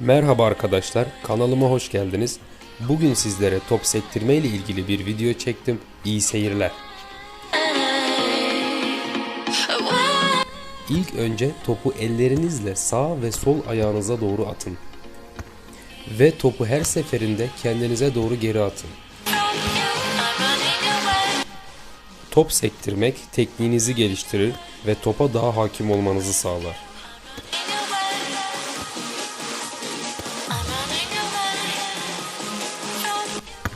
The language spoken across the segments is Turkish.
Merhaba arkadaşlar, kanalıma hoş geldiniz. Bugün sizlere top sektirme ile ilgili bir video çektim. İyi seyirler. İlk önce topu ellerinizle sağ ve sol ayağınıza doğru atın. Ve topu her seferinde kendinize doğru geri atın. Top sektirmek tekniğinizi geliştirir ve topa daha hakim olmanızı sağlar.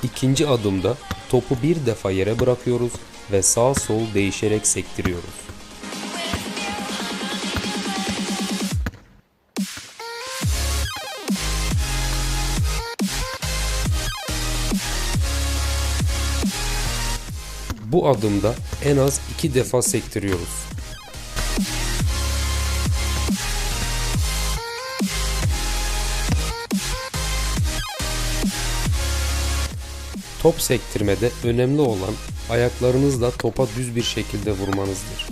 İkinci adımda topu bir defa yere bırakıyoruz ve sağ sol değişerek sektiriyoruz. Bu adımda en az iki defa sektiriyoruz. Top sektirmede önemli olan ayaklarınızla topa düz bir şekilde vurmanızdır.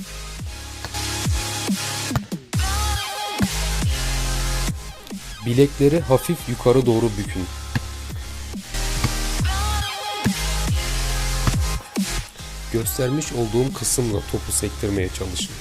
Bilekleri hafif yukarı doğru bükün. Göstermiş olduğum kısımla topu sektirmeye çalışın.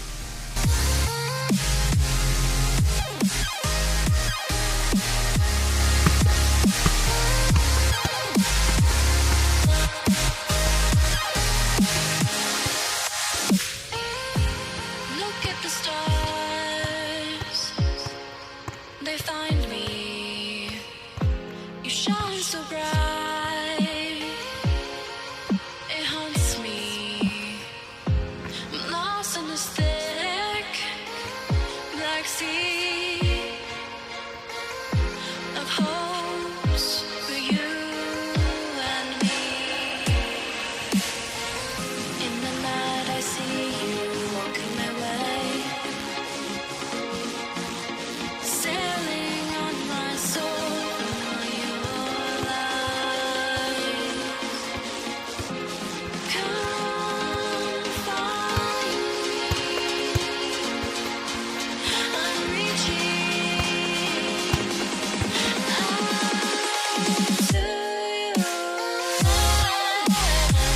They find me. You shine so bright, it haunts me. I'm lost in this thick black sea of hope.